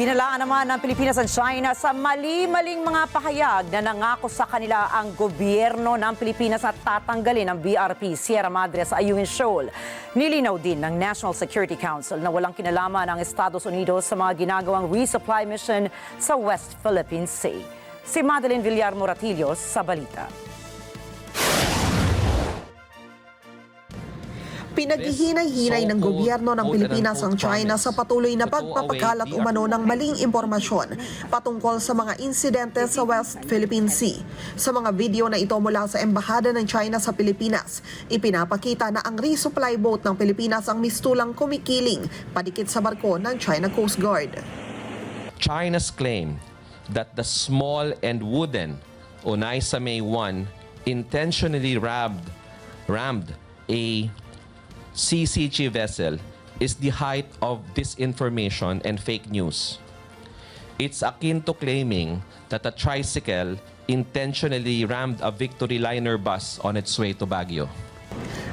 Binalaan naman ng Pilipinas at China sa mali-maling mga pahayag na nangako sa kanila ang gobyerno ng Pilipinas na tatanggalin ang BRP Sierra Madre sa Ayungin Shoal. Nilinaw din ng National Security Council na walang kinalaman ang Estados Unidos sa mga ginagawang resupply mission sa West Philippine Sea. Si Madeline Villar Moratillos sa balita. Pinaghihinay-hinay ng gobyerno ng Pilipinas ang China sa patuloy na pagpapakalat umano ng maling impormasyon patungkol sa mga insidente sa West Philippine Sea. Sa mga video na ito mula sa Embahada ng China sa Pilipinas, ipinapakita na ang resupply boat ng Pilipinas ang mistulang kumikiling padikit sa barko ng China Coast Guard. China's claim that the small and wooden Onaisame 1 intentionally rammed, rammed a CCG vessel is the height of disinformation and fake news. It's akin to claiming that a tricycle intentionally rammed a Victory Liner bus on its way to Baguio.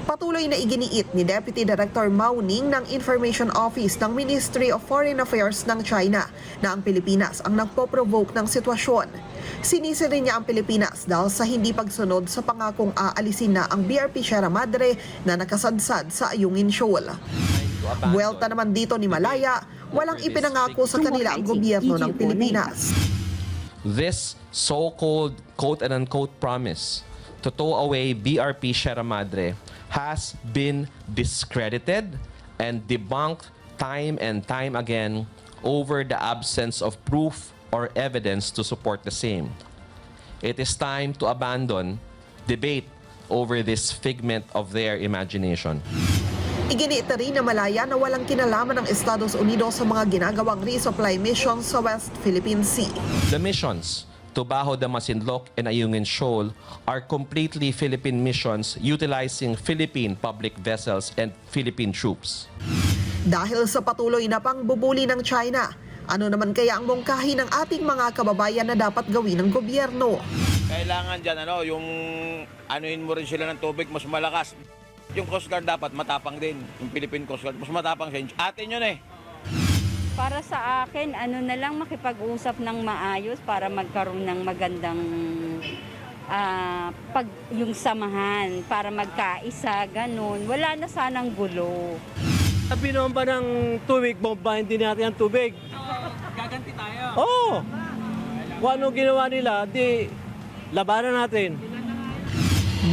Patuloy na iginiit ni Deputy Director Mao Ning ng Information Office ng Ministry of Foreign Affairs ng China na ang Pilipinas ang nagpo-provoke ng sitwasyon. Sinisi rin niya ang Pilipinas dahil sa hindi pagsunod sa pangakong aalisin na ang BRP Sierra Madre na nakasadsad sa Ayungin Shoal. Buwelta naman dito ni Malaya, walang ipinangako sa kanila ang gobyerno ng Pilipinas. this so-called quote and unquote promise to tow away BRP Sierra Madre has been discredited and debunked time and time again over the absence of proof or evidence to support the same. It is time to abandon debate over this figment of their imagination. Iginiit na rin na malaya na walang kinalaman ng Estados Unidos sa mga ginagawang resupply mission sa West Philippine Sea. The missions to Bajo de Masinloc and Ayungin Shoal are completely Philippine missions utilizing Philippine public vessels and Philippine troops. Dahil sa patuloy na pangbubuli ng China, ano naman kaya ang mungkahi ng ating mga kababayan na dapat gawin ng gobyerno? Kailangan dyan, ano, yung anuhin mo rin sila ng tubig, mas malakas. Yung Coast Guard dapat matapang din. Yung Philippine Coast Guard, mas matapang siya. Atin yun eh. Para sa akin, ano na lang makipag-usap ng maayos para magkaroon ng magandang ah, pag yung samahan para magkaisa ganun. Wala na sanang gulo. Binomba ng tubig, bombahin din natin ang tubig. Gaganti tayo? Oo. Kung ano ginawa nila, di labanan natin.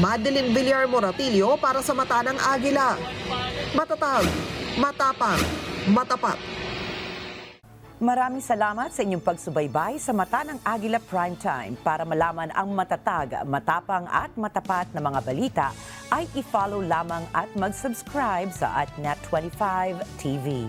Madeline Villar Moratillo para sa Mata ng Agila. Matatag, matapang, matapat. Maraming salamat sa inyong pagsubaybay sa Mata ng Agila Primetime. Para malaman ang matatag, matapang at matapat na mga balita, ay i-follow lamang at mag-subscribe sa AtNet25 TV.